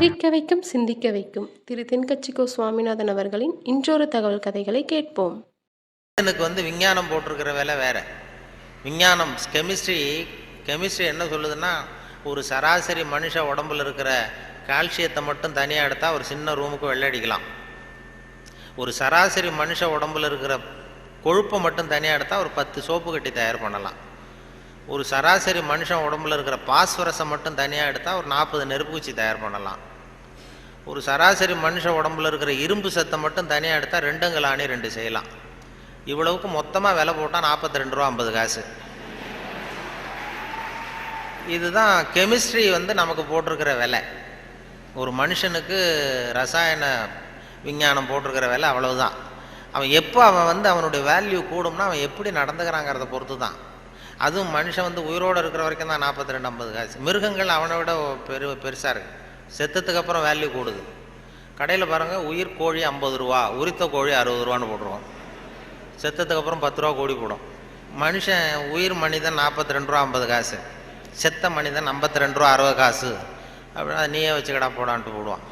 சிரிக்க வைக்கும் சிந்திக்க வைக்கும். திரு தென்கட்சிகோ சுவாமிநாதன் அவர்களின் இன்றொரு தகவல் கதைகளை கேட்போம். எனக்கு வந்து விஞ்ஞானம் போட்டிருக்கிற வேலை வேற. விஞ்ஞானம் கெமிஸ்ட்ரி கெமிஸ்ட்ரி என்ன சொல்லுதுன்னா ஒரு சராசரி மனுஷ உடம்புல இருக்கிற கால்சியத்தை மட்டும் தனியாக எடுத்தால் ஒரு சின்ன ரூமுக்கு வெள்ளடிக்கலாம் ஒரு சராசரி மனுஷ உடம்புல இருக்கிற கொழுப்பை மட்டும் தனியாக எடுத்தால் ஒரு பத்து சோப்பு கட்டி தயார் பண்ணலாம். ஒரு சராசரி மனுஷன் உடம்புல இருக்கிற பாஸ்வரஸை மட்டும் தனியாக எடுத்தால் ஒரு நாற்பது நெருப்புக்குச்சி தயார் பண்ணலாம். ஒரு சராசரி மனுஷ உடம்புல இருக்கிற இரும்பு சத்தை மட்டும் தனியாக எடுத்தால் ரெண்டுங்கள் ஆணி ரெண்டு செய்யலாம். இவ்வளவுக்கு மொத்தமாக விலை போட்டால் நாற்பத்தி ரெண்டு ரூபா ஐம்பது காசு. இதுதான் கெமிஸ்ட்ரி வந்து நமக்கு போட்டிருக்கிற விலை. ஒரு மனுஷனுக்கு ரசாயன விஞ்ஞானம் போட்டிருக்கிற விலை அவ்வளவுதான். அவன் எப்போ அவன் வந்து அவனுடைய வேல்யூ கூடும்னா அவன் எப்படி நடந்துக்கிறாங்கிறத பொறுத்து தான் அதுவும் மனுஷன் வந்து உயிரோடு இருக்கிற வரைக்கும் தான் நாற்பத்தி ரெண்டு ஐம்பது காசு. மிருகங்கள் அவனை விட பெரு பெருசாக இருக்குது செத்ததுக்கு அப்புறம் வேல்யூ கூடுது. கடையில் பாருங்கள் உயிர் கோழி ஐம்பது ரூபா உரித்த கோழி அறுபது ரூபான்னு போட்டுருவோம் செத்ததுக்கு அப்புறம் பத்து ரூபா கோடி போடும். மனுஷன் உயிர் மனிதன் நாற்பத்தி ரெண்டு ரூபா ஐம்பது காசு. செத்த மனிதன் ஐம்பத்தி ரெண்டு ரூபா அறுபது காசு. அப்படின்னா அதை நீயே வச்சுக்கடா போடான்ட்டு போடுவான்.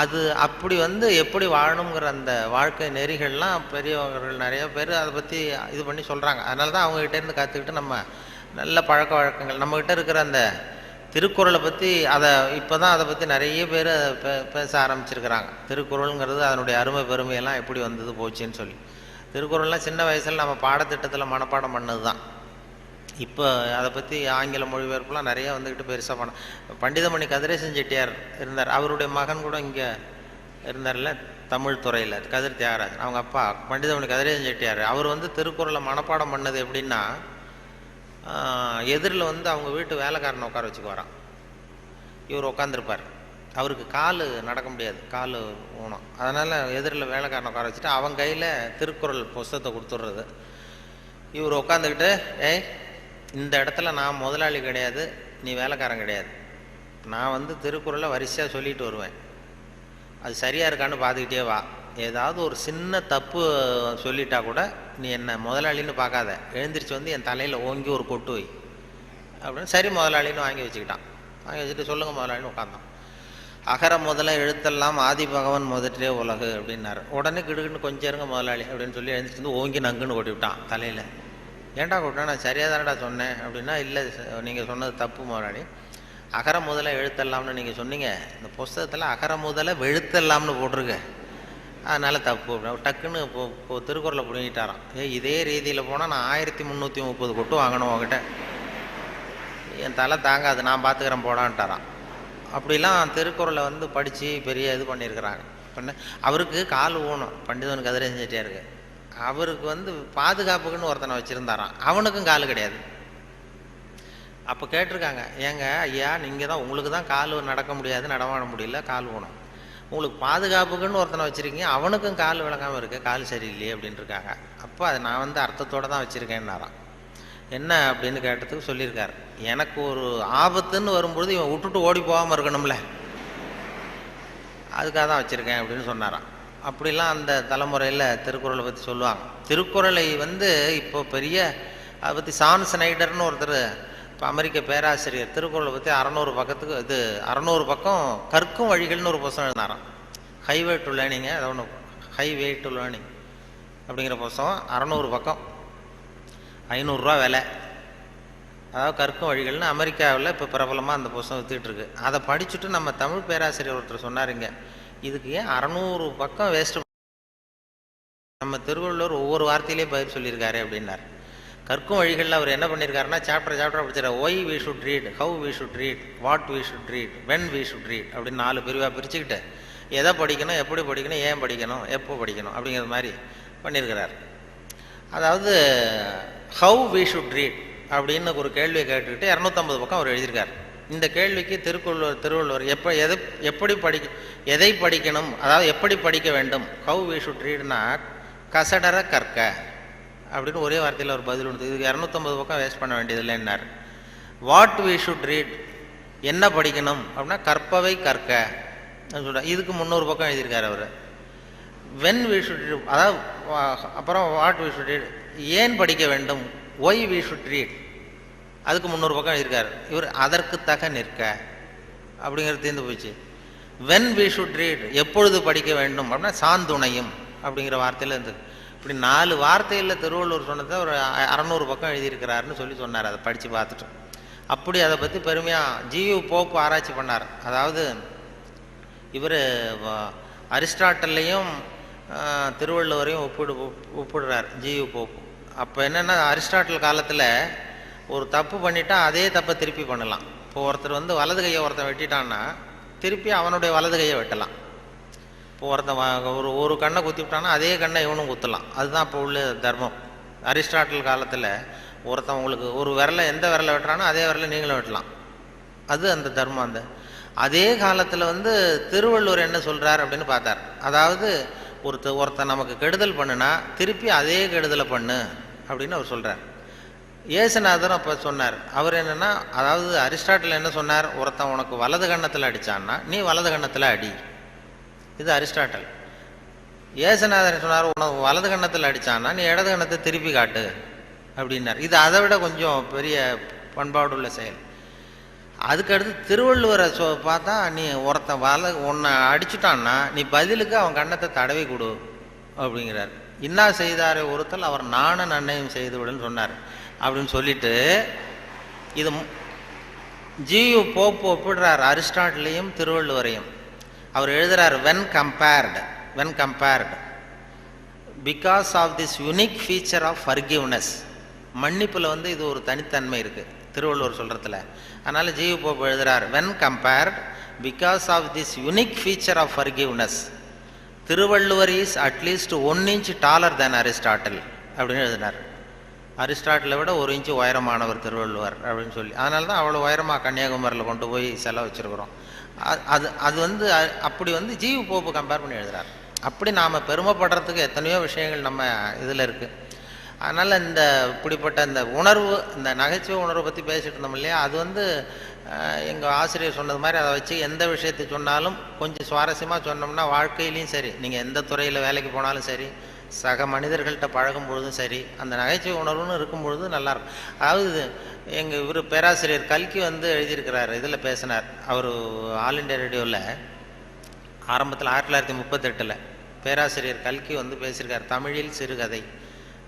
அது அப்படி வந்து எப்படி வாழணுங்கிற அந்த வாழ்க்கை நெறிகள்லாம் பெரியவர்கள் நிறைய பேர் அதை பற்றி இது பண்ணி சொல்கிறாங்க அதனால தான் அவங்ககிட்டேருந்து கற்றுக்கிட்டு நம்ம நல்ல பழக்க வழக்கங்கள் நம்மக்கிட்ட இருக்கிற அந்த திருக்குறளை பற்றி அதை இப்போ தான் அதை பற்றி நிறைய பேர் பே பேச ஆரம்பிச்சிருக்கிறாங்க. திருக்குறளுங்கிறது அதனுடைய அருமை பெருமையெல்லாம் எப்படி வந்தது போச்சுன்னு சொல்லி. திருக்குறள்லாம் சின்ன வயசில் நம்ம பாடத்திட்டத்தில் மனப்பாடம் பண்ணது தான் இப்போ அதை பற்றி ஆங்கில மொழிபெயர்ப்புலாம் நிறைய வந்துக்கிட்டு பெருசாக பண்ண பண்டிதமணி கதிரேசன் செட்டியார் இருந்தார். அவருடைய மகன் கூட இங்கே இருந்தார்ல தமிழ் துறையில் கதிர் தியாகராஜன். அவங்க அப்பா பண்டிதமணி கதிரேசன் செட்டியார். அவர் வந்து திருக்குறளை மனப்பாடம் பண்ணது எப்படின்னா எதிரில் வந்து அவங்க வீட்டு வேலைக்காரனை உட்கார வச்சுக்குவாரான் இவர் உட்காந்துருப்பார் அவருக்கு கால் நடக்க முடியாது. கால் ஊனம். அதனால் எதிரில் வேலைக்காரனை உட்கார வச்சுட்டு அவன் கையில் திருக்குறள் புஸ்தகத்தை கொடுத்துட்றது. இவர் உட்காந்துக்கிட்டு ஏய் இந்த இடத்துல நான் முதலாளி கிடையாது நீ வேலைக்காரன் கிடையாது. நான் வந்து திருக்குறளை வரிசையாக சொல்லிட்டு வருவேன். அது சரியாக இருக்கான்னு பார்த்துக்கிட்டே வா. ஏதாவது ஒரு சின்ன தப்பு சொல்லிட்டா கூட நீ என்ன முதலாளின்னு பார்க்காத. எழுந்திரிச்சு வந்து என் தலையில் ஓங்கி ஒரு கொட்டு வை. அப்படின்னு சரி முதலாளின்னு வாங்கி வச்சுக்கிட்டான். வாங்கி வச்சுட்டு சொல்லுங்கள் முதலாளின்னு உட்காந்தான் அகர முதல எழுத்தெல்லாம் ஆதி பகவன் முதற்றே உலகு அப்படின்னாரு. உடனே கிடுக்குன்னு கொஞ்சம் இருங்க முதலாளி அப்படின்னு சொல்லி எழுந்திரிச்சு வந்து ஓங்கி நங்குன்னு கொட்டி விட்டான் தலையில். ஏன்டா கொட்டினா நான் சரியாக தானடா சொன்னேன். அப்படின்னா இல்லை நீங்கள் சொன்னது தப்பு முதலாளி. அகர முதல எழுத்தெல்லாம்னு நீங்கள் சொன்னீங்க. இந்த புஸ்தகத்தில் அகர முதல வெழுத்தெல்லாம்னு போட்டிருக்கு. அதனால் தப்பு டக்குன்னு இப்போ இப்போ திருக்குறளை பிடிங்கிட்டாராம். ஏ இதே ரீதியில் போனால் நான் ஆயிரத்தி முந்நூற்றி முப்பது கொட்டு வாங்கணும் உங்ககிட்ட என் தலை தாங்காது நான் பார்த்துக்கிறேன் போடான்ட்டாரான் அப்படிலாம் திருக்குறளை வந்து படித்து பெரிய இது பண்ணியிருக்கிறாங்க. பண்ண அவருக்கு கால் ஊனும் பண்டிதன் கதிரேசன் செட்டியாருக்கு. அவருக்கு வந்து பாதுகாப்புக்குன்னு ஒருத்தனை வச்சுருந்தாராம். அவனுக்கும் கால் கிடையாது. அப்போ கேட்டிருக்காங்க ஏங்க ஐயா நீங்கள் தான் உங்களுக்கு தான் கால் நடக்க முடியாது நடமாட முடியல கால் ஊனும் உங்களுக்கு பாதுகாப்புக்குன்னு ஒருத்தனை வச்சுருக்கீங்க அவனுக்கும் கால் விளங்காமல் இருக்குது கால் சரியில்லையே அப்படின்னு இருக்காங்க அப்போ அதை நான் வந்து அர்த்தத்தோடு தான் வச்சுருக்கேன்னாரான் என்ன அப்படின்னு கேட்டதுக்கு சொல்லியிருக்காரு. எனக்கு ஒரு ஆபத்துன்னு வரும்பொழுது இவன் விட்டுட்டு ஓடி போகாமல் இருக்கணும்ல. அதுக்காக தான் வச்சுருக்கேன் அப்படின்னு சொன்னாரான் அப்படிலாம் அந்த தலைமுறையில் திருக்குறளை பற்றி சொல்லுவாங்க. திருக்குறளை வந்து இப்போ பெரிய அதை பற்றி சான் ஸ்னைடர்னு ஒருத்தர் இப்போ அமெரிக்க பேராசிரியர் திருக்குறளை பற்றி அறநூறு பக்கத்துக்கு இது அறநூறு பக்கம் கற்கும் வழிகள்னு ஒரு புஸ்தகம் எழுதினாராம். ஹைவே டு லேர்னிங்க அதை ஒன்று ஹைவே டு லேர்னிங் அப்படிங்கிற புஸ்தகம் அறநூறு பக்கம். ஐநூறுரூவா விலை. அதாவது கற்கும் வழிகள்னு அமெரிக்காவில் இப்போ பிரபலமாக அந்த புஸ்தகம் வித்துட்ருக்கு அதை படிச்சுட்டு நம்ம தமிழ் பேராசிரியர் ஒருத்தர் சொன்னாருங்க இதுக்கு ஏன் அறநூறு பக்கம் வேஸ்ட்டு நம்ம திருவள்ளுவர் ஒவ்வொரு வார்த்தையிலே பதில் சொல்லியிருக்காரு அப்படின்னார். கற்கும் வழிகளில் அவர் என்ன பண்ணியிருக்காருன்னா chapter chapter படிச்சிட why we should read how we should read what we should read when we should read அப்படின்னு நாலு பிரிவாக பிரிச்சுக்கிட்டு எதை படிக்கணும் எப்படி படிக்கணும் ஏன் படிக்கணும் எப்போ படிக்கணும் அப்படிங்கிற மாதிரி பண்ணியிருக்கிறார் அதாவது ஹவு வி ஷுட் ரீட் அப்படின்னு ஒரு கேள்வியை கேட்டுக்கிட்டு இரநூத்தம்பது பக்கம் அவர் எழுதியிருக்கார். இந்த கேள்விக்கு திருக்குள்ளுவர் திருவள்ளுவர் எப்போ எது எப்படி படிக்க எதை படிக்கணும் அதாவது எப்படி படிக்க வேண்டும்? ஹவு வி ஷுட் ரீட்னா கசடர கற்க. அப்படின்னு ஒரே வார்த்தையில் ஒரு பதில் உண்டு இதுக்கு இரநூத்தம்பது பக்கம் வேஸ்ட் பண்ண வேண்டியதில்லை என்னார் வாட் வி ஷுட் ரீட் என்ன படிக்கணும்? அப்படின்னா கற்பவை கற்க. சொல்கிறார் இதுக்கு முந்நூறு பக்கம் எழுதியிருக்கார் அவர். வென் வி ஷுட் அதாவது அப்புறம் வாட் வி ஷுட் ரீட் ஏன் படிக்க வேண்டும்? ஒய் வி ஷுட் ரீட் அதுக்கு முந்நூறு பக்கம் எழுதியிருக்கார். இவர் அதற்கு தக நிற்க. அப்படிங்கிறது தீர்ந்து போச்சு. வென் வி ஷுட் ரீட் எப்பொழுது படிக்க வேண்டும்? அப்படின்னா சாந்துணையும் அப்படிங்கிற வார்த்தையில் இருந்தது இப்படி நாலு வார்த்தையில் திருவள்ளுவர் சொன்னதை ஒரு அறநூறு பக்கம் எழுதியிருக்கிறாருன்னு சொல்லி சொன்னார். அதை படித்து பார்த்துட்டு அப்படி அதை பற்றி பெருமையாக ஜீவி போப்பு ஆராய்ச்சி பண்ணார். அதாவது இவர் அரிஸ்டாட்டல்லையும் திருவள்ளுவரையும் ஒப்பிடு ஒப்பிடுறார் ஜியு போப்பு. அப்போ என்னென்னா அரிஸ்டாட்டில் காலத்தில் ஒரு தப்பு பண்ணிட்டா அதே தப்பை திருப்பி பண்ணலாம். இப்போ ஒருத்தர் வந்து வலது கையை ஒருத்தன் வெட்டிட்டான்னா திருப்பி அவனுடைய வலது கையை வெட்டலாம். இப்போ ஒருத்தன் ஒரு ஒரு கண்ணை குத்தி விட்டான்னா அதே கண்ணை இவனும் குத்தலாம். அதுதான் இப்போ உள்ள தர்மம். அரிஸ்டாட்டில் காலத்தில் ஒருத்தன் உங்களுக்கு ஒரு விரலை எந்த விரலை வெட்டுறானோ அதே விரலை நீங்களும் வெட்டலாம். அது அந்த தர்மம் அந்த. அதே காலத்தில் வந்து திருவள்ளுவர் என்ன சொல்கிறார் அப்படின்னு பார்த்தார். அதாவது ஒருத்த ஒருத்தன் நமக்கு கெடுதல் பண்ணுனா திருப்பி அதே கெடுதலை பண்ணு அப்படின்னு அவர் சொல்கிறார் ஏசுநாதர் அப்போ சொன்னார். அவர் என்னென்னா அதாவது அரிஸ்டாட்டில் என்ன சொன்னார்? ஒருத்தன் உனக்கு வலது கன்னத்தில் அடிச்சான்னா நீ வலது கன்னத்தில் அடி. இது அரிஸ்டாட்டல். ஏசுநாதர் சொன்னார்? உனக்கு வலது கன்னத்தில் அடித்தான்னா நீ இடது கண்ணத்தை திருப்பி காட்டு அப்படின்னார். இது அதை விட கொஞ்சம் பெரிய பண்பாடுள்ள செயல். அதுக்கடுத்து திருவள்ளுவரை சொ பார்த்தா நீ ஒருத்தன் வல உன்னை அடிச்சுட்டான்னா நீ பதிலுக்கு அவன் கன்னத்தை தடவி கொடு அப்படிங்கிறார். இன்னா செய்தாரே ஒருத்தல் அவர் நானும் நன்னையும் செய்து விடுன்னு சொன்னார் அப்படின்னு சொல்லிட்டு இது மு- ஜியு போப்பு ஒப்பிடுறார் அரிஸ்டாட்டிலையும் திருவள்ளுவரையும். அவர் எழுதுறார் when compared when compared because of this unique feature of forgiveness மன்னிப்பில் வந்து இது ஒரு தனித்தன்மை இருக்குது திருவள்ளுவர் சொல்கிறதுல அதனால் ஜீவ போப்பு எழுதுறார் when compared because of this unique feature of forgiveness Thiruvalluvar is at least one inch taller than Aristotle அப்படின்னு எழுதினார் அரிஸ்டாட்டிலை விட ஒரு இன்ச்சு உயரமானவர் திருவள்ளுவர் அப்படின்னு சொல்லி. அதனால தான் அவ்வளோ உயரமாக கன்னியாகுமரியில் கொண்டு போய் செலவு வச்சுருக்குறோம் அது அது வந்து அ- அப்படி வந்து ஜீவ போப்பு கம்பேர் பண்ணி எழுதுறார். அப்படி நாம் பெருமைப்படுறதுக்கு எத்தனையோ விஷயங்கள் நம்ம இதில் இருக்குது அதனால் இந்த இப்படிப்பட்ட இந்த உணர்வு இந்த நகைச்சுவை உணர்வை பற்றி பேசிகிட்டு இருந்தோம் இல்லையா? அது வந்து எங்கள் ஆசிரியர் சொன்னது மாதிரி அதை வச்சு எந்த விஷயத்தை சொன்னாலும் கொஞ்சம் சுவாரஸ்யமாக சொன்னோம்னா வாழ்க்கையிலையும் சரி. நீங்கள் எந்த துறையில் வேலைக்கு போனாலும் சரி சக மனிதர்கள்ட்ட பழகும் பொழுதும் சரி அந்த நகைச்சுவை உணர்வுன்னு இருக்கும் பொழுது நல்லாயிருக்கும். அதாவது எங்கள் இவர் பேராசிரியர் கல்கி வந்து எழுதியிருக்கிறார் இதில் பேசினார். அவர் ஆல் இண்டியா ரேடியோவில் ஆரம்பத்தில் ஆயிரத்தி தொள்ளாயிரத்தி முப்பத்தெட்டில் பேராசிரியர் கல்கி வந்து பேசியிருக்கார் தமிழில் சிறுகதை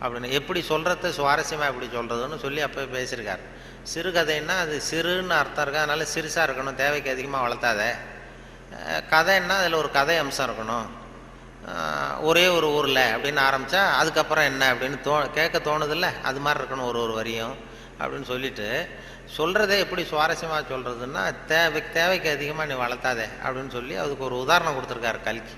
அப்படின்னு. எப்படி சொல்கிறத சுவாரஸ்யமாக எப்படி சொல்கிறதுன்னு சொல்லி அப்போ பேசியிருக்கார். சிறுகதைன்னா அது சிறுன்னு அர்த்தம் இருக்குது அதனால சிறுசாக இருக்கணும் தேவைக்கு அதிகமாக வளர்த்தாத. கதைன்னா அதில் ஒரு கதை அம்சம் இருக்கணும். ஒரே ஒரு ஊரில் அப்படின்னு ஆரம்பித்தா அதுக்கப்புறம் என்ன அப்படின்னு தோ கேட்க தோணுதில்ல? அது மாதிரி இருக்கணும் ஒரு ஒரு வரியும் அப்படின்னு சொல்லிட்டு சொல்கிறதே எப்படி சுவாரஸ்யமாக சொல்கிறதுன்னா தேவை தேவைக்கு அதிகமாக நீ வளர்த்தாதே அப்படின்னு சொல்லி அதுக்கு ஒரு உதாரணம் கொடுத்துருக்காரு கல்கி.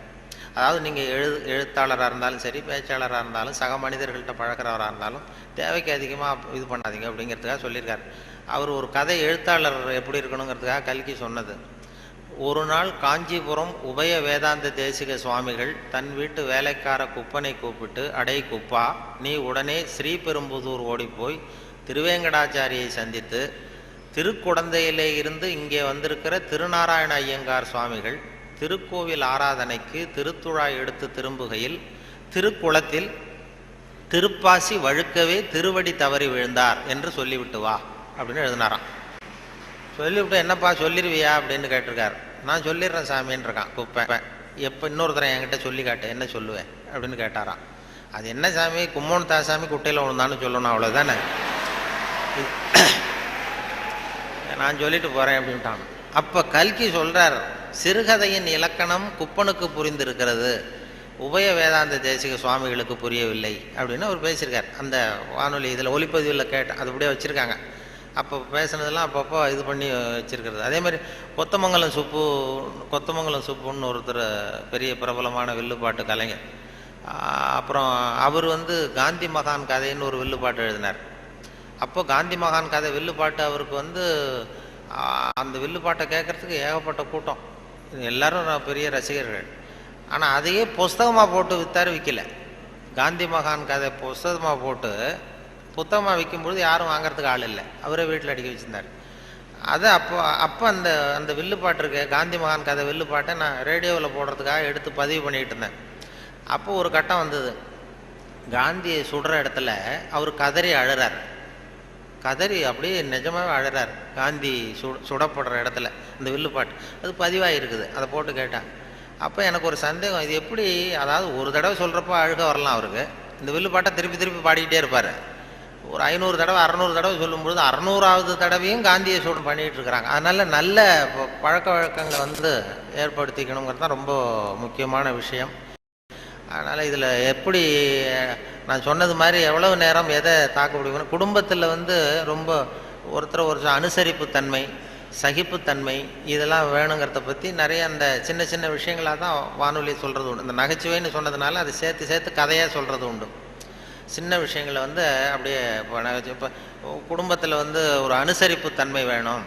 அதாவது நீங்கள் எழு எழுத்தாளராக இருந்தாலும் சரி பேச்சாளராக இருந்தாலும் சக மனிதர்கள்ட்ட பழக்கிறவராக இருந்தாலும் தேவைக்கு அதிகமாக இது பண்ணாதீங்க அப்படிங்கிறதுக்காக சொல்லியிருக்காரு. அவர் ஒரு கதை எழுத்தாளர் எப்படி இருக்கணுங்கிறதுக்காக கல்கி சொன்னது. ஒரு நாள் காஞ்சிபுரம் உபய வேதாந்த தேசிக சுவாமிகள் தன் வீட்டு வேலைக்கார குப்பனை கூப்பிட்டு அடை குப்பா நீ உடனே ஸ்ரீபெரும்புதூர் ஓடிப்போய் திருவேங்கடாச்சாரியை சந்தித்து திருக்குடந்தையிலே இருந்து இங்கே வந்திருக்கிற திருநாராயண ஐயங்கார் சுவாமிகள் திருக்கோவில் ஆராதனைக்கு திருத்துழாய் எடுத்து திரும்புகையில் திருக்குளத்தில் திருப்பாசி வழுக்கவே திருவடி தவறி விழுந்தார் என்று சொல்லிவிட்டு வா அப்படின்னு எழுதினாராம். சொல்லிவிட்டு என்னப்பா சொல்லிடுவியா அப்படின்னு கேட்டிருக்காரு. நான் சொல்லிடுறேன் சாமின்னு இருக்கான் குப்பேன் எப்போ இன்னொருத்தரை என்கிட்ட சொல்லி காட்டு என்ன சொல்லுவேன் அப்படின்னு கேட்டாராம். அது என்ன சாமி கும்மோன் தாசாமி குட்டையில் விழுந்தான்னு சொல்லணும் அவ்வளோதானே நான் சொல்லிட்டு போகிறேன் அப்படின்ட்டான். அப்போ கல்கி சொல்கிறார் சிறுகதையின் இலக்கணம் குப்பனுக்கு புரிந்திருக்கிறது. உபய வேதாந்த தேசிக சுவாமிகளுக்கு புரியவில்லை அப்படின்னு அவர் பேசியிருக்கார். அந்த வானொலி இதில் ஒளிப்பதிவில் கேட்டேன் அது அப்படியே வச்சுருக்காங்க. அப்போ பேசுனதெல்லாம் அப்பப்போ இது பண்ணி வச்சிருக்கிறது. அதே மாதிரி கொத்தமங்கலம் சுப்பு கொத்தமங்கலம் சுப்புன்னு ஒருத்தர் பெரிய பிரபலமான வில்லுப்பாட்டு கலைஞர். அப்புறம் அவர் வந்து காந்தி மகான் கதைன்னு ஒரு வில்லுப்பாட்டு எழுதினார். அப்போ காந்தி மகான் கதை வில்லுப்பாட்டு அவருக்கு வந்து அந்த வில்லுப்பாட்டை கேட்குறதுக்கு ஏகப்பட்ட கூட்டம். எல்லாரும் பெரிய ரசிகர்கள். ஆனால் அதையே புஸ்தகமாக போட்டு வித்தாரு விற்கல காந்தி மகான் கதை புஸ்தகமாக போட்டு புத்தகமாக விற்கும்பொழுது யாரும் வாங்கிறதுக்கு ஆள் இல்லை. அவரே வீட்டில் அடிக்க வச்சிருந்தார். அது அப்போ அப்போ அந்த அந்த வில்லுப்பாட்டு இருக்கு காந்தி மகான் கதை வில்லுப்பாட்டை நான் ரேடியோவில் போடுறதுக்காக எடுத்து பதிவு பண்ணிகிட்டு இருந்தேன். அப்போ ஒரு கட்டம் வந்தது. காந்தியை சுடுற இடத்துல அவர் கதறி அழுறார். கதறி அப்படியே நிஜமாகவே அழுறார். காந்தி சு சுடப்படுற இடத்துல இந்த வில்லுப்பாட்டு அது பதிவாகி இருக்குது. அதை போட்டு கேட்டேன். அப்போ எனக்கு ஒரு சந்தேகம். இது எப்படி அதாவது ஒரு தடவை சொல்கிறப்ப அழுக வரலாம் அவருக்கு. இந்த வில்லுப்பாட்டை திருப்பி திருப்பி பாடிக்கிட்டே இருப்பார். ஒரு ஐநூறு தடவை அறநூறு தடவை சொல்லும்பொழுது அறநூறாவது தடவையும் காந்திய சூடு பண்ணிகிட்டு இருக்கிறாங்க. அதனால் நல்ல ப- பழக்க வழக்கங்களை வந்து ஏற்படுத்திக்கணுங்கிறது தான் ரொம்ப முக்கியமான விஷயம். அதனால் இதில் எப்படி நான் சொன்னது மாதிரி எவ்வளவு நேரம் எதை தாக்க முடியும் குடும்பத்தில் வந்து ரொம்ப ஒருத்தர் ஒரு அனுசரிப்பு தன்மை சகிப்புத்தன்மை இதெல்லாம் வேணுங்கிறத பற்றி நிறைய அந்த சின்ன சின்ன விஷயங்களாக தான் வானொலி சொல்கிறது உண்டு. இந்த நகைச்சுவைன்னு சொன்னதுனால அதை சேர்த்து சேர்த்து கதையாக சொல்கிறது உண்டு. சின்ன விஷயங்களை வந்து அப்படியே இப்போ இப்போ குடும்பத்தில் வந்து ஒரு அனுசரிப்பு தன்மை வேணும்.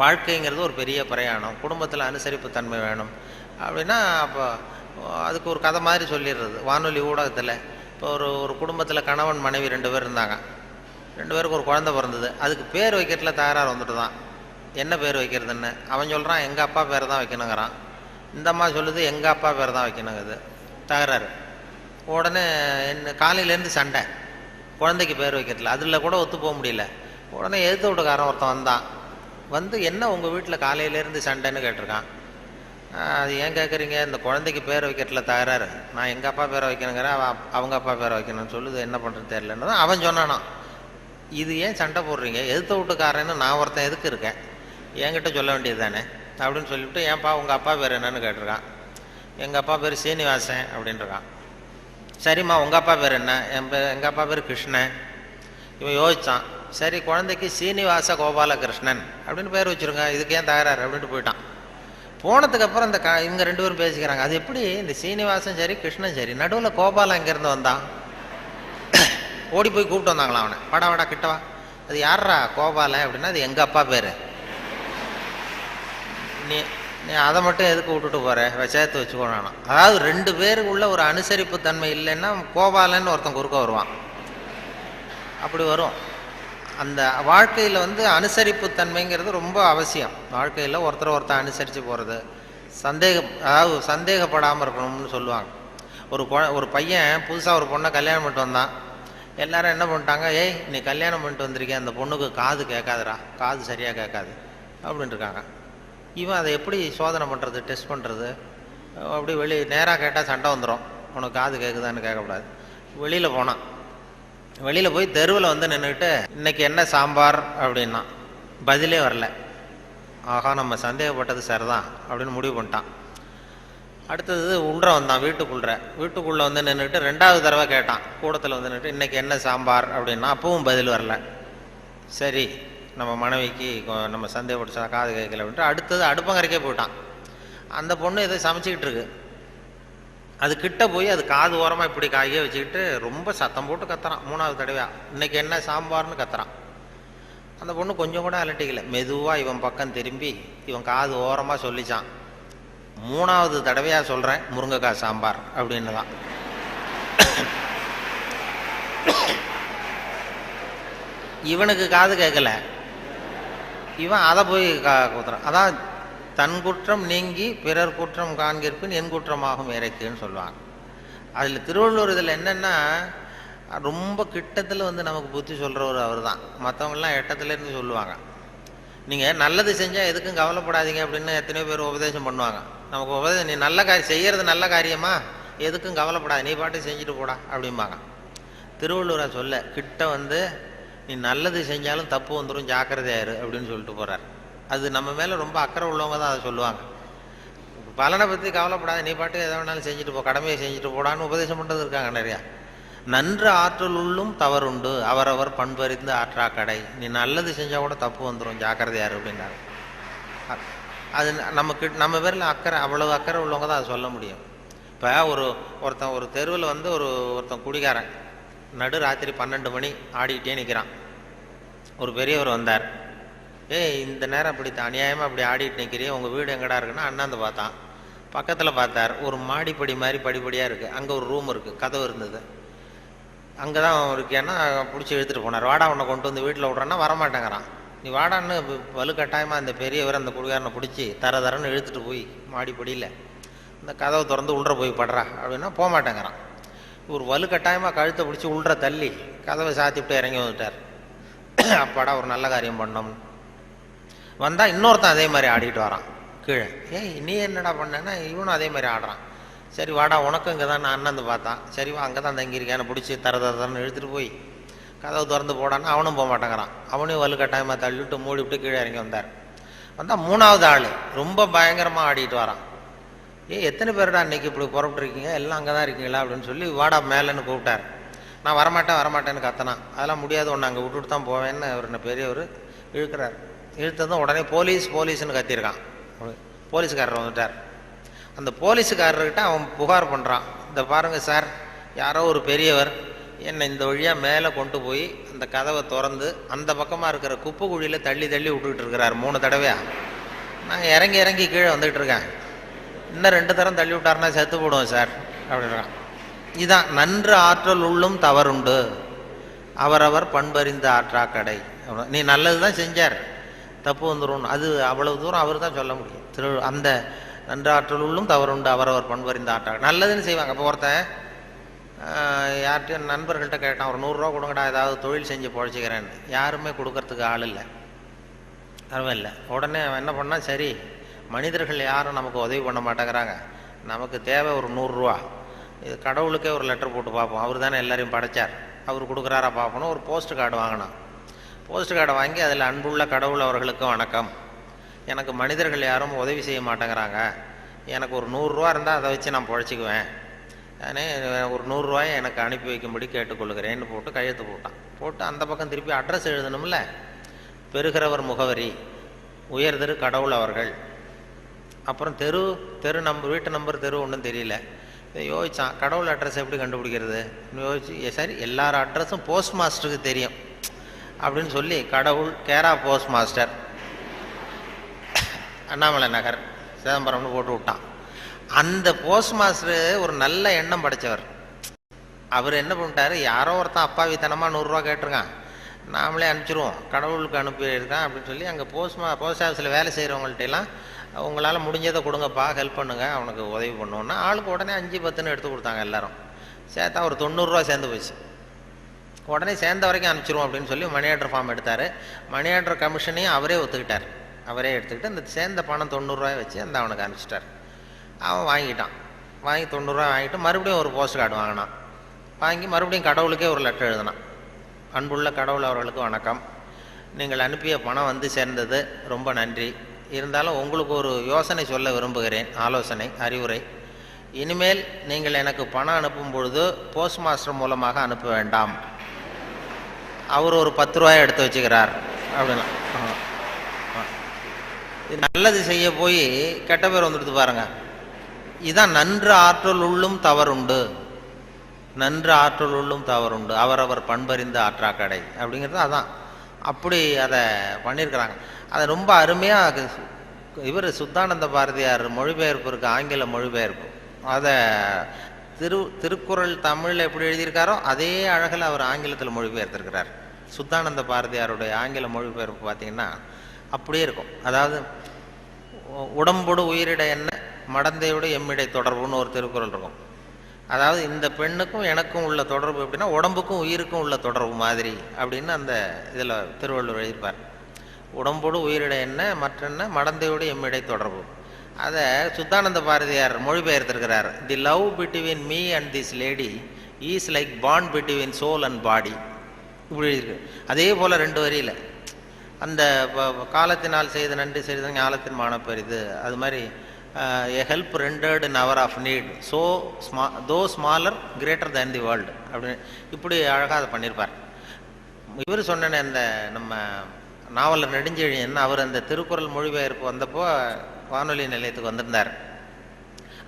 வாழ்க்கைங்கிறது ஒரு பெரிய பிரயாணம். குடும்பத்தில் அனுசரிப்பு தன்மை வேணும். அப்படின்னா அப்போ அதுக்கு ஒரு கதை மாதிரி சொல்லிடுறது. வானொலி ஊடகத்தில் இப்போ ஒரு ஒரு குடும்பத்தில் கணவன் மனைவி ரெண்டு பேர் இருந்தாங்க. ரெண்டு பேருக்கு ஒரு குழந்தை பிறந்தது. அதுக்கு பேர் வைக்கிறதுல தகராறு வந்துட்டு தான். என்ன பேர் வைக்கிறதுன்னு? அவன் சொல்கிறான் எங்கள் அப்பா பேர் தான் வைக்கணுங்கிறான். இந்த அம்மா சொல்லுது எங்கள் அப்பா பேர் தான் வைக்கணுங்குது தகராறு. உடனே என்ன காலையிலேருந்து சண்டை. குழந்தைக்கு பேர் வைக்கிறதுல. அதில் கூட ஒத்து போக முடியல. உடனே எழுத்து வீட்டுக்காரன் ஒருத்தன் வந்தான். வந்து என்ன உங்கள் வீட்டில் காலையிலேருந்து சண்டைன்னு கேட்டிருக்கான்? அது ஏன் கேட்குறீங்க இந்த குழந்தைக்கு பேர் வைக்கிறதுல தகராறு. நான் எங்கள் அப்பா பேரை வைக்கணுங்கிறேன் அவ அவங்க அப்பா பேரை வைக்கணும்னு சொல்லுது. என்ன பண்ணுறது தெரிலன்னு தான் அவன் சொன்னானான் இது ஏன் சண்டை போடுறீங்க? எதிர்த்த வீட்டுக்காரன்னு நான் ஒருத்தன் எதுக்கு இருக்கேன்? என்கிட்ட சொல்ல வேண்டியது தானே அப்படின்னு சொல்லிவிட்டு ஏன்ப்பா உங்கள் அப்பா பேர் என்னன்னு கேட்டிருக்கான். எங்கள் அப்பா பேர் சீனிவாசன் அப்படின்ட்டுருக்கான் சரிம்மா உங்கள் அப்பா பேர் என்ன? என் பேர் எங்கள் அப்பா பேர் கிருஷ்ணன். இவன் யோசித்தான் சரி குழந்தைக்கு சீனிவாச கோபாலகிருஷ்ணன் அப்படின்னு பேர் வச்சுருங்க இதுக்கு ஏன் தகராறு அப்படின்ட்டு போயிட்டான். போனதுக்கப்புறம் இந்த க இவங்க ரெண்டு பேரும் பேசிக்கிறாங்க அது எப்படி? இந்த சீனிவாசன் சரி கிருஷ்ணன் சரி நடுவில் கோபாலம் இங்கேருந்து வந்தான்? ஓடி போய் கூப்பிட்டு வந்தாங்களா அவனை? வாடா வாடா கிட்டவா அது யாரா கோபாலன் அப்படின்னா அது எங்கள் அப்பா பேர். நீ நீ அதை மட்டும் எதுக்கு விட்டுட்டு போற? வ- சேர்த்து வச்சுக்கோணும் அதாவது ரெண்டு பேருக்குள்ள ஒரு அனுசரிப்பு தன்மை இல்லைன்னா கோபாலன்னு ஒருத்தன் குறுக்க வருவான். அப்படி வரும். அந்த வாழ்க்கையில் வந்து அனுசரிப்பு தன்மைங்கிறது ரொம்ப அவசியம். வாழ்க்கையில் ஒருத்தர் ஒருத்தர் அனுசரித்து போகிறது சந்தேகம் அதாவது சந்தேகப்படாமல் இருக்கணும்னு சொல்லுவாங்க. ஒரு ஒரு பையன் புதுசாக ஒரு பொண்ணை கல்யாணம் பண்ணிட்டு வந்தான். எல்லாரும் என்ன பண்ணிட்டாங்க? ஏய் நீ கல்யாணம் பண்ணிட்டு வந்திருக்கேன் அந்த பொண்ணுக்கு காது கேட்காதுடா. காது சரியாக கேட்காது. அப்படின்ட்டு இருக்காங்க. இவன் அதை எப்படி சோதனை பண்ணுறது டெஸ்ட் பண்ணுறது அப்படி வெளியே நேராக கேட்டால் சண்டை வந்துடும் உனக்கு காது கேட்குதான்னு கேட்கக்கூடாது. வெளியில் போனான். வெளியில் போய் தெருவில் வந்து நின்றுக்கிட்டு இன்றைக்கி என்ன சாம்பார்? அப்படின்னா பதிலே வரல. ஆஹா நம்ம சந்தேகப்பட்டது சரிதான் அப்படின்னு முடிவு பண்ணிட்டான். அடுத்தது உள்ற வந்தான் வீட்டுக்குள்ளே வீட்டுக்குள்ளே வந்து நின்றுட்டு ரெண்டாவது தடவை கேட்டான். கூடத்தில் வந்து நின்றுட்டு இன்றைக்கி என்ன சாம்பார்? அப்படின்னா அப்பவும் பதில் வரல. சரி நம்ம மனைவிக்கு கொ- நம்ம சந்தேகப்பட்டு காது கேட்கல அப்படின்ட்டு அடுத்தது அடுப்பங்கரைக்கே போயிட்டான். அந்த பொண்ணு இதை சமைச்சிக்கிட்டு இருக்கு. அது கிட்ட போய் அது காது ஓரமாக இப்படி காயே வச்சுக்கிட்டு ரொம்ப சத்தம் போட்டு கத்துறான். மூணாவது தடவையா. இன்னைக்கு என்ன சாம்பார்னு கத்துறான். அந்த பொண்ணு கொஞ்சம் கூட அலட்டிக்கல. மெதுவாக இவன் பக்கம் திரும்பி இவன் காது ஓரமாக சொல்லிச்சான். மூணாவது தடவையாக சொல்கிறேன் முருங்கைக்காய் சாம்பார் அப்படின்னு தான் இவனுக்கு காது கேட்கல. இவன் அதை போய் கா குத்துறான் அதான் தன் குற்றம் நீங்கி பிறர் குற்றம் காண்கிற்பின் என் குற்றமாகும் இறைக்குன்னு சொல்லுவாங்க. அதில் திருவள்ளுவர் இதில் என்னென்னா ரொம்ப கிட்டத்தில் வந்து நமக்கு புத்தி சொல்கிறவர் அவர் தான் மற்றவங்களாம் எட்டத்துலேருந்து சொல்லுவாங்க. நீங்கள் நல்லது செஞ்சால் எதுக்கும் கவலைப்படாதீங்க அப்படின்னு எத்தனையோ பேர் உபதேசம் பண்ணுவாங்க. நமக்கு உபதேசம் நீ நல்ல காரியம் செய்கிறது நல்ல காரியமா? எதுக்கும் கவலைப்படாது நீ பாட்டு செஞ்சுட்டு போடா அப்படிம்பாங்க. திருவள்ளுவரை சொல்ல கிட்ட வந்து நீ நல்லது செஞ்சாலும் தப்பு வந்துடும் ஜாக்கிரதையாரு அப்படின்னு சொல்லிட்டு போகிறார் அது நம்ம மேலே ரொம்ப அக்கறை உள்ளவங்க தான் அதை சொல்லுவாங்க. பலனை பற்றி கவலைப்படாத நீ பாட்டு எதை வேணாலும் செஞ்சுட்டு போ கடமையை செஞ்சுட்டு போடான்னு உபதேசம் பண்ணுறது இருக்காங்க நிறையா. நன்று ஆற்றல் உள்ளும் தவறுண்டு அவரவர் பண்பறிந்து ஆற்றா கடை நீ நல்லது செஞ்சால் கூட தப்பு வந்துடும் ஜாக்கிரதையாரு அப்படின்னாரு. அது அது நமக்கு நம்ம பேரில் அக்கறை அவ்வளவு அக்கறை உள்ளவங்க தான் அதை சொல்ல முடியும். இப்போ ஒரு ஒருத்தன் ஒரு தெருவில் வந்து ஒரு ஒருத்தன் குடிகாரன். நடு ராத்திரி பன்னெண்டு மணி ஆடிக்கிட்டே நிற்கிறான் ஒரு பெரியவர் வந்தார். ஏய் இந்த நேரம் அப்படி அநியாயமாக அப்படி ஆடிட்டு நிற்கிறியே உங்கள் வீடு எங்கடா இருக்குன்னா அண்ணாந்து பார்த்தான். பக்கத்தில் பார்த்தார். ஒரு மாடிப்படி மாதிரி படிப்படியாக இருக்குது அங்கே ஒரு ரூம் இருக்குது கதவு இருந்தது. அங்கே தான் இருக்கேன்னா பிடிச்சி எழுத்துகிட்டு போனார். வாடா உன்னை கொண்டு வந்து வீட்டில் விட்றேன்னா வரமாட்டேங்கிறான். நீ வாடான்னு வலுக்கட்டாயமாக அந்த பெரியவர் அந்த குடிகாரனை பிடிச்சி தர தரன்னு இழுத்துட்டு போய் மாடிப்படியில் இந்த கதவை திறந்து உள்ற போய் படுறா அப்படின்னா போக மாட்டேங்கிறான் இவர் வலுக்கட்டாயமாக கழுத்தை பிடிச்சி உள்ளற தள்ளி கதவை சாத்திவிட்டு இறங்கி வந்துட்டார். அப்பாடா ஒரு நல்ல காரியம் பண்ணோம். வந்தால் இன்னொருத்தன் அதே மாதிரி ஆடிட்டு வரான் கீழே. ஏய் நீ என்னடா பண்ணேன்னா இவனும் அதே மாதிரி ஆடுறான். சரி வாடா உனக்கும் இங்கே தான் நான் அண்ணந்து பார்த்தான். சரி வா அங்கே தான் தங்கியிருக்கேன்னு பிடிச்சி தர தரன்னு இழுத்துட்டு போய் கதவு திறந்து போடான்னு அவனும் போக மாட்டேங்கிறான். அவனையும் வலுக்கட்டாயமாக தள்ளிவிட்டு மூடிவிட்டு கீழே இறங்கி வந்தார். வந்தால் மூணாவது ஆள் ரொம்ப பயங்கரமாக ஆடிட்டு வரான். ஏ எத்தனை பேருடா இன்னைக்கு இப்படி புறப்பட்டுருக்கீங்க எல்லாம் அங்கே தான் இருக்கீங்களா? அப்படின்னு சொல்லி வாடா மேலேன்னு கூப்பிட்டார். நான் வரமாட்டேன் வரமாட்டேன்னு கத்தனா அதெல்லாம் முடியாது ஒன்று அங்கே விட்டுட்டு தான் போவேன்னு அவர் என்ன பெரியவர் இழுக்கிறார். இழுத்ததும் உடனே போலீஸ் போலீஸ்னு கத்தியிருக்கான் போலீஸுக்காரர் வந்துட்டார். அந்த போலீஸுக்காரர்கிட்ட அவன் புகார் பண்ணுறான் இந்த பாருங்கள் சார் யாரோ ஒரு பெரியவர் என்னை இந்த வழியாக மேலே கொண்டு போய் அந்த கதவை திறந்து அந்த பக்கமாக இருக்கிற குப்பை குழியில் தள்ளி தள்ளி விட்டுக்கிட்டு இருக்கிறார் மூணு தடவையாக நான் இறங்கி இறங்கி கீழே வந்துக்கிட்டு இருக்கேன். இன்னும் ரெண்டு தரம் தள்ளி விட்டாருன்னா செத்து போடுவேன் சார் அப்படின்றான். இதான் நன்று ஆற்றல் உள்ளும் தவறுண்டு. அவரவர் பண்பறிந்த ஆற்றா கடை. நீ நல்லது தான் செஞ்சார். தப்பு வந்துடும் அது அவ்வளவு தூரம் அவர் தான் சொல்ல முடியும். திரு அந்த நன்று ஆற்றல் உள்ளும் தவறுண்டு அவரவர் பண்பறிந்த ஆற்றா நல்லதுன்னு செய்வாங்க. அப்போ ஒருத்தன் யார்கிட்டையும் நண்பர்கள்ட்ட கேட்டான் ஒரு நூறுரூவா கொடுங்கடா ஏதாவது தொழில் செஞ்சு பொழைச்சிக்கிறேன்னு யாருமே கொடுக்கறதுக்கு ஆள் இல்லை. யாருமே இல்லை உடனே அவன் என்ன பண்ணால் சரி மனிதர்கள் யாரும் நமக்கு உதவி பண்ண மாட்டேங்கிறாங்க. நமக்கு தேவை ஒரு நூறுரூவா இது கடவுளுக்கே ஒரு லெட்டர் போட்டு பார்ப்போம். அவர் தானே எல்லாரையும் படைச்சார். அவர் கொடுக்குறாரா பார்ப்போம் ஒரு போஸ்ட் கார்டு வாங்கினான். போஸ்ட் கார்டை வாங்கி அதில் அன்புள்ள கடவுள் அவர்களுக்கும் வணக்கம். எனக்கு மனிதர்கள் யாரும் உதவி செய்ய மாட்டேங்கிறாங்க. எனக்கு ஒரு நூறுரூவா இருந்தால் அதை வச்சு நான் பொழைச்சிக்குவேன். நானே ஒரு நூறுரூவாயை எனக்கு அனுப்பி வைக்கும்படி கேட்டுக்கொள்கிறேன்னு போட்டு கையெழுத்து போட்டான். போட்டு அந்த பக்கம் திருப்பி அட்ரஸ் எழுதணும்ல. பெறுகிறவர் முகவரி உயர்திரு கடவுள் அவர்கள். அப்புறம் தெரு தெரு நம்பர் வீட்டு நம்பர் தெரு ஒன்றும் தெரியல. இதை கடவுள் அட்ரஸ் எப்படி கண்டுபிடிக்கிறது? யோசிச்சு சரி எல்லார் அட்ரஸும் போஸ்ட் மாஸ்டருக்கு தெரியும். அப்படின்னு சொல்லி கடவுள் care of post master Annamalai Nagar சிதம்பரம்னு போட்டு விட்டான். அந்த போஸ்ட் மாஸ்டரு ஒரு நல்ல எண்ணம் படைச்சவர். அவர் என்ன பண்ணிட்டாரு? யாரோ ஒருத்தன் அப்பாவித்தனமாக நூறுரூவா கேட்டிருக்கான். நாமளே அனுப்பிச்சிருவோம். கடவுளுக்கு அனுப்பியிருக்கான் அப்படின்னு சொல்லி அங்கே போஸ்ட் மா போஸ்ட் ஆஃபீஸில் வேலை செய்கிறவங்கள்ட்டெல்லாம் உங்களால் முடிஞ்சதை கொடுங்கப்பா ஹெல்ப் பண்ணுங்க அவனுக்கு உதவி பண்ணுவோன்னா ஆளுக்கு உடனே அஞ்சு பத்துன்னு எடுத்து கொடுத்தாங்க எல்லாரும். சேர்த்தா ஒரு தொண்ணூறுரூவா சேர்ந்து போச்சு. உடனே சேர்ந்த வரைக்கும் அனுப்பிச்சிருவோம் அப்படின்னு சொல்லி மணி ஆர்டர் ஃபார்ம் எடுத்தார். மணி ஆர்டர் கமிஷனையும் அவரே ஒத்துக்கிட்டார். அவரே எடுத்துக்கிட்டு அந்த சேர்ந்த பணம் தொண்ணூறுரூவாய் வச்சு அந்த அவனுக்கு அனுப்பிச்சிட்டார். அவன் வாங்கிட்டான். வாங்கி தொண்ணூறுரூவா வாங்கிட்டு மறுபடியும் ஒரு போஸ்ட் கார்டு வாங்கினான். வாங்கி மறுபடியும் கடவுளுக்கே ஒரு லெட்டர் எழுதினான். அன்புள்ள கடவுள் அவர்களுக்கு வணக்கம். நீங்கள் அனுப்பிய பணம் வந்து சேர்ந்தது. ரொம்ப நன்றி. இருந்தாலும் உங்களுக்கு ஒரு யோசனை சொல்ல விரும்புகிறேன் ஆலோசனை அறிவுரை. இனிமேல் நீங்கள் எனக்கு பணம் அனுப்பும் பொழுது போஸ்ட் மாஸ்டர் மூலமாக அனுப்ப வேண்டாம். அவர் ஒரு பத்து ரூபாயை எடுத்து வச்சுக்கிறார். அப்படின்னா இது நல்லது செய்ய போய் கெட்ட பேர் வந்துடுது பாருங்க. இதான் நன்று ஆற்றல் உள்ளும் தவறுண்டு. நன்று ஆற்றல் உள்ளும் தவறுண்டு. அவரவர் பண்பறிந்த ஆற்றாக்கடை. அப்படிங்கிறது அதான். அப்படி அதை பண்ணியிருக்கிறாங்க. அதை ரொம்ப அருமையாக இவர் சுத்தானந்த பாரதியார் மொழிபெயர்ப்பு இருக்கு ஆங்கில மொழிபெயர்ப்பு. அதை திரு திருக்குறள் தமிழில் எப்படி எழுதியிருக்காரோ அதே அழகில் அவர் ஆங்கிலத்தில் மொழிபெயர்த்திருக்கிறார். சுத்தானந்த பாரதியாருடைய ஆங்கில மொழிபெயர்ப்பு பார்த்தீங்கன்னா அப்படியே இருக்கும். அதாவது உடம்போடு உயிரிட என்ன மடந்தையோடு எம்மிடை தொடர்புன்னு ஒரு திருக்குறள் இருக்கும். அதாவது இந்த பெண்ணுக்கும் எனக்கும் உள்ள தொடர்பு எப்படின்னா உடம்புக்கும் உயிருக்கும் உள்ள தொடர்பு மாதிரி அப்படின்னு அந்த இதில் திருவள்ளுவர் எழுதியிருப்பார். உடம்போடு உயிரிட என்ன மற்றென்ன மடந்தையோடு எம்மிடை தொடர்பு. அதை Shuddhananda Bharatiyar மொழிபெயர்த்திருக்கிறார். The love between me and this lady is like bond between soul and body இப்படி இருக்கு அதே போல் ரெண்டு வரியில் அந்த காலத்தினால் செய்த நன்றி செய்த ஞாலத்தின் மானப்பெரிது அது மாதிரி a help rendered in hour of need so ஸ்மா though smaller greater than the world அப்படின்னு இப்படி அழகாக அதை பண்ணியிருப்பார் இவர் சொன்ன அந்த நம்ம நாவலர் நெடுஞ்செழியன் அவர் அந்த திருக்குறள் மொழிபெயர்ப்பு வந்தப்போ வானொலி நிலையத்துக்கு வந்திருந்தார்.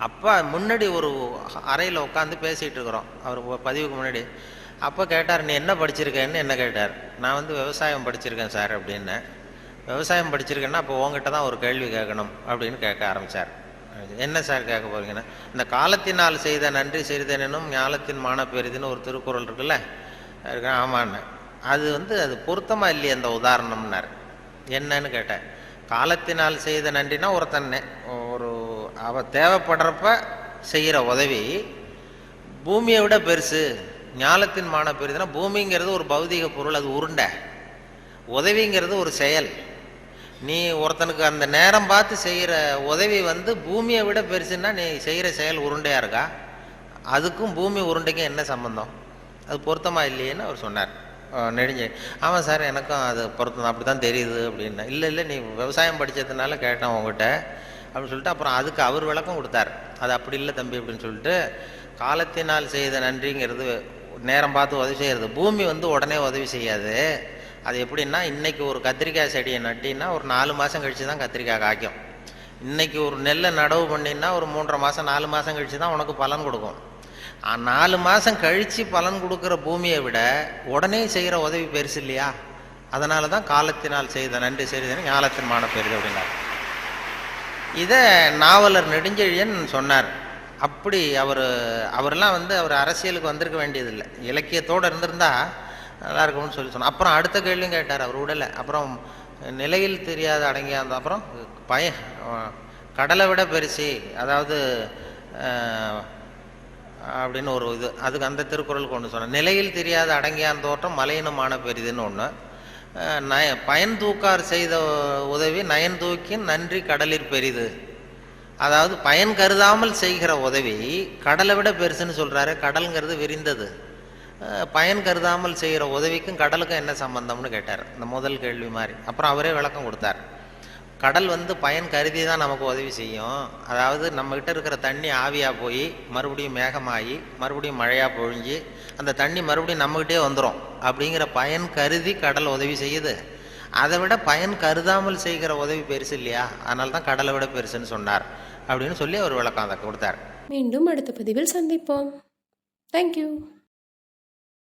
அப்போ முன்னாடி ஒரு அறையில் உட்காந்து பேசிகிட்டு இருக்கிறோம். அவர் பதிவுக்கு முன்னாடி. அப்போ கேட்டார் நீ என்ன படிச்சிருக்கேன்னு? என்ன கேட்டார். நான் வந்து விவசாயம் படிச்சிருக்கேன் சார் அப்படின்னேன் விவசாயம் படிச்சிருக்கேன்னா அப்போ உங்ககிட்ட தான் ஒரு கேள்வி கேட்கணும் அப்படின்னு கேட்க ஆரம்பித்தார் என்ன சார் கேட்க போறீங்கன்னா? இந்த காலத்தினால் செய்த நன்றி செய்தனும் ஞாலத்தின் மான பெரிதுன்னு ஒரு திருக்குறள் இருக்குல்ல? ஆமான்னு. அது வந்து அது பொருத்தமாக இல்லையே அந்த உதாரணம்னார். என்னன்னு கேட்டேன். காலத்தினால் செய்த நன்றினா ஒருத்தன் ஒரு அவ தேவைப்படுறப்ப செய்கிற உதவி பூமியை விட பெருசு. ஞாலத்தின் மான பெரிதுனா பூமிங்கிறது ஒரு பௌதிக பொருள் அது உருண்டை. உதவிங்கிறது ஒரு செயல். நீ ஒருத்தனுக்கு அந்த நேரம் பார்த்து செய்கிற உதவி வந்து பூமியை விட பெருசுன்னா நீ செய்கிற செயல் உருண்டையாக இருக்கா? அதுக்கும் பூமி உருண்டைக்கும் என்ன சம்பந்தம்? அது பொருத்தமாக இல்லையேன்னு அவர் சொன்னார். நெடுஞ்சே ஆமாம் சார் எனக்கும் அது பொருத்தம் அப்படி தான் தெரியுது அப்படின்னா. இல்லை இல்லை நீ விவசாயம் படித்ததுனால கேட்டேன் உங்ககிட்ட அப்படின்னு சொல்லிட்டு அப்புறம் அதுக்கு அவர் விளக்கம் கொடுத்தார். அது அப்படி இல்லை தம்பி அப்படின்னு சொல்லிட்டு காலத்தினால் செய்த நன்றிங்கிறது நேரம் பார்த்து உதவி செய்கிறது பூமி வந்து உடனே உதவி செய்யாது. அது எப்படின்னா இன்னைக்கு ஒரு கத்திரிக்காய் செடியை நட்டினா ஒரு நாலு மாதம் கழித்து தான் கத்திரிக்காய் காய்க்கும். இன்னைக்கு ஒரு நெல்லை நடவு பண்ணினா ஒரு மூன்றரை மாதம் நாலு மாதம் கழித்து தான் உனக்கு பலன் கொடுக்கும். நாலு மாதம் கழித்து பலன் கொடுக்குற பூமியை விட உடனே செய்கிற உதவி பெருசு இல்லையா? அதனால தான் காலத்தினால் செய்த நன்றி செய்தேன்னு ஞாலத்தின் மான பெருது அப்படின்னார். இதை நாவலர் நெடுஞ்செழியன் சொன்னார். அப்படி அவர் அவரெல்லாம் வந்து அவர் அரசியலுக்கு வந்திருக்க வேண்டியதில்லை. இலக்கியத்தோடு இருந்திருந்தால் நல்லா இருக்கும்னு சொல்லி சொன்னோம் அப்புறம் அடுத்த கேள்வியும் கேட்டார் அவர் உடலை. அப்புறம் நிலையில் தெரியாத அடங்கிய அந்த அப்புறம் பய கடலை விட பெருசி அதாவது அப்படின்னு ஒரு இது அதுக்கு அந்த திருக்குறள் கொண்டு சொன்னேன் நிலையில் தெரியாத அடங்கியான் தோற்றம் மலையினுமான பெரிதுன்னு ஒன்று நய பயன் தூக்கார் செய்த உதவி நயன் தூக்கி நன்றி கடலிற் பெரிது. அதாவது பயன் கருதாமல் செய்கிற உதவி கடலை விட பெருசுன்னு சொல்கிறாரு கடல்ங்கிறது விரிந்தது. பயன் கருதாமல் செய்கிற உதவிக்கும் கடலுக்கும் என்ன சம்பந்தம்னு கேட்டார். இந்த முதல் கேள்வி மாதிரி. அப்புறம் அவரே விளக்கம் கொடுத்தார். கடல் வந்து பயன் கருதி தான் நமக்கு உதவி செய்யும். அதாவது நம்மக்கிட்ட இருக்கிற தண்ணி ஆவியாக போய் மறுபடியும் மேகமாகி மறுபடியும் மழையாக பொழிஞ்சு அந்த தண்ணி மறுபடியும் நம்மக்கிட்டே வந்துடும் அப்படிங்கிற பயன் கருதி கடல் உதவி செய்யுது. அதை விட பயன் கருதாமல் செய்கிற உதவி பெருசு இல்லையா? அதனால தான் கடலை விட பெருசுன்னு சொன்னார். அப்படின்னு சொல்லி அவர் விளக்கம் அதை கொடுத்தார். மீண்டும் அடுத்த பதிவில் சந்திப்போம். தேங்க்யூ